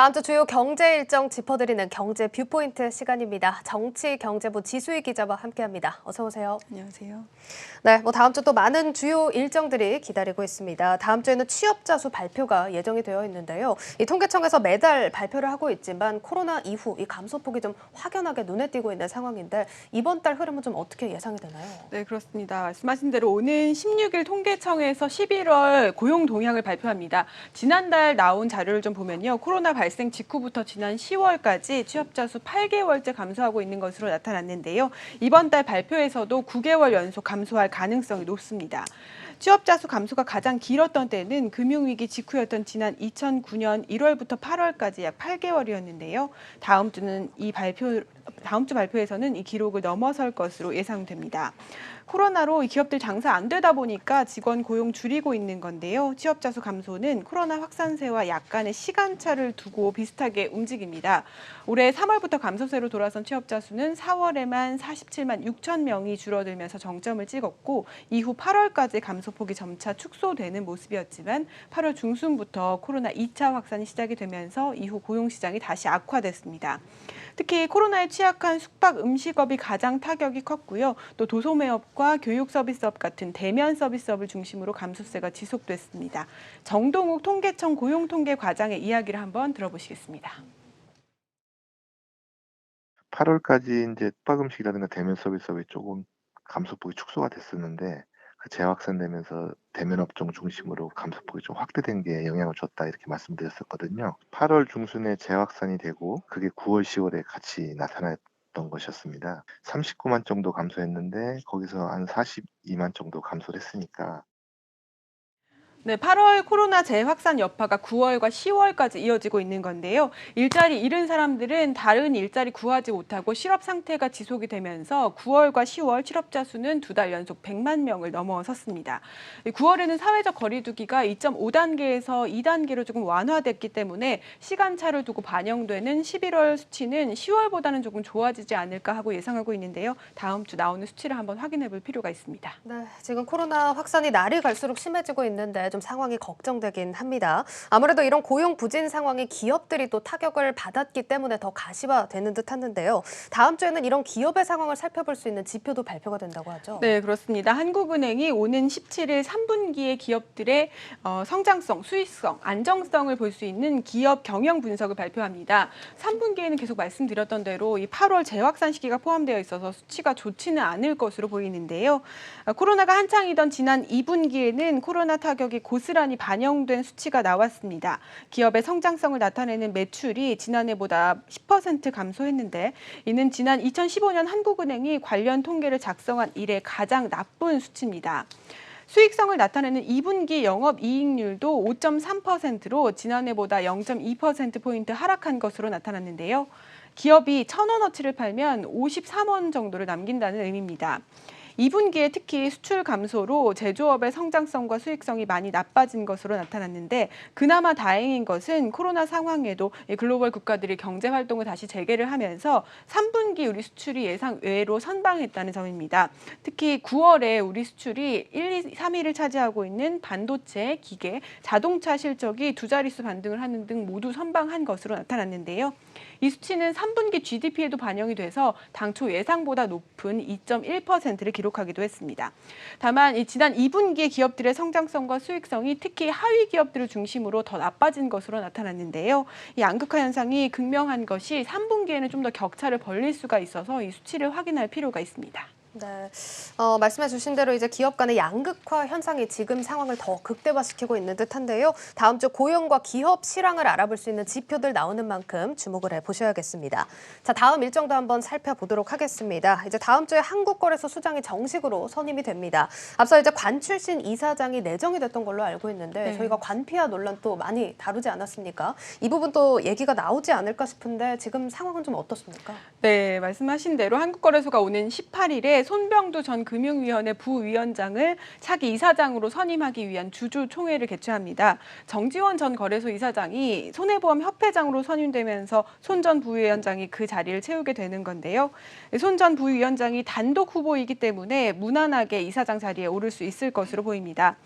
다음 주 주요 경제 일정 짚어드리는 경제 뷰포인트 시간입니다. 정치 경제부 지수희 기자와 함께합니다. 어서 오세요. 안녕하세요. 네, 뭐 다음 주 또 많은 주요 일정들이 기다리고 있습니다. 다음 주에는 취업자 수 발표가 예정이 되어 있는데요. 이 통계청에서 매달 발표를 하고 있지만 코로나 이후 이 감소폭이 좀 확연하게 눈에 띄고 있는 상황인데 이번 달 흐름은 좀 어떻게 예상이 되나요? 네, 그렇습니다. 말씀하신 대로 오는 16일 통계청에서 11월 고용 동향을 발표합니다. 지난달 나온 자료를 좀 보면요. 코로나 발생 직후부터 지난 10월까지 취업자 수 8개월째 감소하고 있는 것으로 나타났는데요. 이번 달 발표에서도 9개월 연속 감소할 가능성이 높습니다. 취업자 수 감소가 가장 길었던 때는 금융위기 직후였던 지난 2009년 1월부터 8월까지 약 8개월이었는데요. 다음 주는 이 발표 다음 주 발표에서는 이 기록을 넘어설 것으로 예상됩니다. 코로나로 이 기업들 장사 안 되다 보니까 직원 고용 줄이고 있는 건데요. 취업자 수 감소는 코로나 확산세와 약간의 시간차를 두고 비슷하게 움직입니다. 올해 3월부터 감소세로 돌아선 취업자 수는 4월에만 47만 6천 명이 줄어들면서 정점을 찍었고 이후 8월까지 감소폭이 점차 축소되는 모습이었지만 8월 중순부터 코로나 2차 확산이 시작이 되면서 이후 고용 시장이 다시 악화됐습니다. 특히 코로나에 취약한 숙박 음식업이 가장 타격이 컸고요. 또 도소매업과 교육 서비스업 같은 대면 서비스업을 중심으로 감소세가 지속됐습니다. 정동욱 통계청 고용통계 과장의 이야기를 한번 들어보시겠습니다. 8월까지 이제 숙박 음식이라든가 대면 서비스업이 조금 감소폭이 축소가 됐었는데 그 재확산되면서 대면 업종 중심으로 감소폭이 좀 확대된 게 영향을 줬다 이렇게 말씀드렸었거든요. 8월 중순에 재확산이 되고 그게 9월, 10월에 같이 나타났던 것이었습니다. 39만 정도 감소했는데 거기서 한 42만 정도 감소를 했으니까 네, 8월 코로나 재확산 여파가 9월과 10월까지 이어지고 있는 건데요. 일자리 잃은 사람들은 다른 일자리 구하지 못하고 실업 상태가 지속이 되면서 9월과 10월 실업자 수는 두 달 연속 100만 명을 넘어섰습니다. 9월에는 사회적 거리두기가 2.5단계에서 2단계로 조금 완화됐기 때문에 시간차를 두고 반영되는 11월 수치는 10월보다는 조금 좋아지지 않을까 하고 예상하고 있는데요. 다음 주 나오는 수치를 한번 확인해 볼 필요가 있습니다. 네, 지금 코로나 확산이 날이 갈수록 심해지고 있는데 좀 상황이 걱정되긴 합니다. 아무래도 이런 고용 부진 상황이 기업들이 또 타격을 받았기 때문에 더 가시화되는 듯했는데요. 다음 주에는 이런 기업의 상황을 살펴볼 수 있는 지표도 발표가 된다고 하죠. 네, 그렇습니다. 한국은행이 오는 17일 3분기의 기업들의 어, 성장성, 수익성, 안정성을 볼 수 있는 기업 경영 분석을 발표합니다. 3분기에는 계속 말씀드렸던 대로 이 8월 재확산 시기가 포함되어 있어서 수치가 좋지는 않을 것으로 보이는데요. 어, 코로나가 한창이던 지난 2분기에는 코로나 타격이 고스란히 반영된 수치가 나왔습니다. 기업의 성장성을 나타내는 매출이 지난해보다 10% 감소했는데 이는 지난 2015년 한국은행이 관련 통계를 작성한 이래 가장 나쁜 수치입니다. 수익성을 나타내는 2분기 영업이익률도 5.3%로 지난해보다 0.2%포인트 하락한 것으로 나타났는데요. 기업이 천원어치를 팔면 53원 정도를 남긴다는 의미입니다. 2분기에 특히 수출 감소로 제조업의 성장성과 수익성이 많이 나빠진 것으로 나타났는데 그나마 다행인 것은 코로나 상황에도 이 글로벌 국가들이 경제 활동을 다시 재개를 하면서 3분기 우리 수출이 예상 외로 선방했다는 점입니다. 특히 9월에 우리 수출이 1, 2, 3위를 차지하고 있는 반도체, 기계, 자동차 실적이 두 자릿수 반등을 하는 등 모두 선방한 것으로 나타났는데요. 이 수치는 3분기 GDP에도 반영이 돼서 당초 예상보다 높은 2.1%를 기록하기도 했습니다. 다만 이 지난 2분기의 기업들의 성장성과 수익성이 특히 하위 기업들을 중심으로 더 나빠진 것으로 나타났는데요. 이 양극화 현상이 극명한 것이 3분기에는 좀 더 격차를 벌릴 수가 있어서 이 수치를 확인할 필요가 있습니다. 네, 어, 말씀해 주신 대로 이제 기업 간의 양극화 현상이 지금 상황을 더 극대화시키고 있는 듯한데요. 다음 주 고용과 기업 실황을 알아볼 수 있는 지표들 나오는 만큼 주목을 해보셔야겠습니다. 자, 다음 일정도 한번 살펴보도록 하겠습니다. 이제 다음 주에 한국거래소 수장이 정식으로 선임이 됩니다. 앞서 이제 관 출신 이사장이 내정이 됐던 걸로 알고 있는데 네. 저희가 관피아 논란 또 많이 다루지 않았습니까? 이 부분 또 얘기가 나오지 않을까 싶은데 지금 상황은 좀 어떻습니까? 네, 말씀하신 대로 한국거래소가 오는 18일에 손병두 전 금융위원회 부위원장을 차기 이사장으로 선임하기 위한 주주 총회를 개최합니다. 정지원 전 거래소 이사장이 손해보험 협회장으로 선임되면서 손 전 부위원장이 그 자리를 채우게 되는 건데요. 손 전 부위원장이 단독 후보이기 때문에 무난하게 이사장 자리에 오를 수 있을 것으로 보입니다.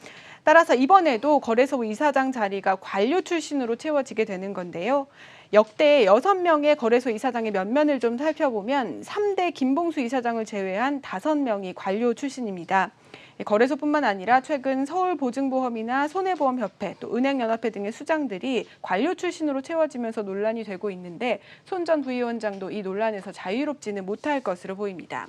따라서 이번에도 거래소 이사장 자리가 관료 출신으로 채워지게 되는 건데요. 역대 6명의 거래소 이사장의 면면을 좀 살펴보면 3대 김봉수 이사장을 제외한 5명이 관료 출신입니다. 거래소뿐만 아니라 최근 서울보증보험이나 손해보험협회 또 은행연합회 등의 수장들이 관료 출신으로 채워지면서 논란이 되고 있는데 손 전 부위원장도 이 논란에서 자유롭지는 못할 것으로 보입니다.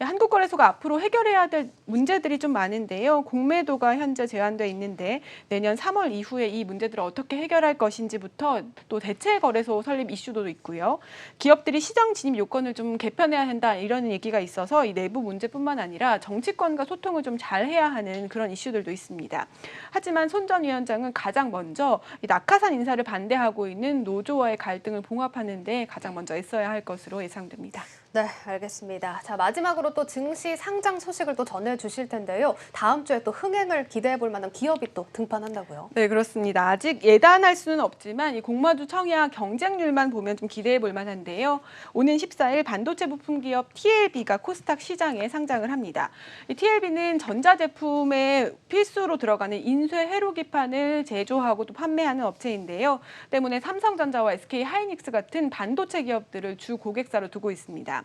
한국거래소가 앞으로 해결해야 될 문제들이 좀 많은데요. 공매도가 현재 제한돼 있는데 내년 3월 이후에 이 문제들을 어떻게 해결할 것인지부터 또 대체 거래소 설립 이슈도 있고요. 기업들이 시장 진입 요건을 좀 개편해야 한다 이런 얘기가 있어서 이 내부 문제뿐만 아니라 정치권과 소통을 좀 잘해야 하는 그런 이슈들도 있습니다. 하지만 손 전 위원장은 가장 먼저 이 낙하산 인사를 반대하고 있는 노조와의 갈등을 봉합하는데 가장 먼저 애써야 할 것으로 예상됩니다. 네, 알겠습니다. 자, 마지막으로 또 증시 상장 소식을 또 전해 주실 텐데요. 다음 주에 또 흥행을 기대해 볼 만한 기업이 또 등판한다고요. 네, 그렇습니다. 아직 예단할 수는 없지만 이 공마주 청약 경쟁률만 보면 좀 기대해 볼 만한데요. 오는 14일 반도체 부품 기업 TLB가 코스닥 시장에 상장을 합니다. 이 TLB는 전자제품에 필수로 들어가는 인쇄 회로기판을 제조하고 또 판매하는 업체인데요. 때문에 삼성전자와 SK 하이닉스 같은 반도체 기업들을 주 고객사로 두고 있습니다.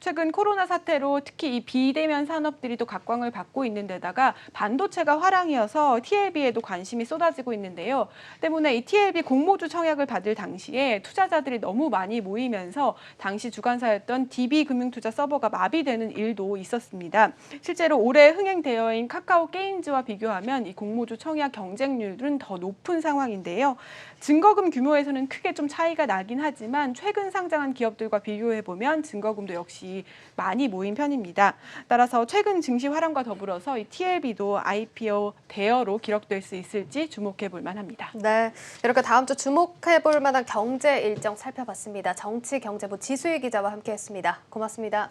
최근 코로나 사태로 특히 이 비대면 산업들이 또 각광을 받고 있는 데다가 반도체가 화랑이어서 TLB에도 관심이 쏟아지고 있는데요. 때문에 이 TLB 공모주 청약을 받을 당시에 투자자들이 너무 많이 모이면서 당시 주관사였던 DB금융투자 서버가 마비되는 일도 있었습니다. 실제로 올해 흥행 대여인 카카오 게임즈와 비교하면 이 공모주 청약 경쟁률은 더 높은 상황인데요. 증거금 규모에서는 크게 좀 차이가 나긴 하지만 최근 상장한 기업들과 비교해 보면 증거 금도 역시 많이 모인 편입니다. 따라서 최근 증시 화랑과 더불어서 이 TLB도 IPO 대여로 기록될 수 있을지 주목해 볼 만합니다. 네, 이렇게 다음 주 주목해 볼 만한 경제 일정 살펴봤습니다. 정치 경제부 지수희 기자와 함께했습니다. 고맙습니다.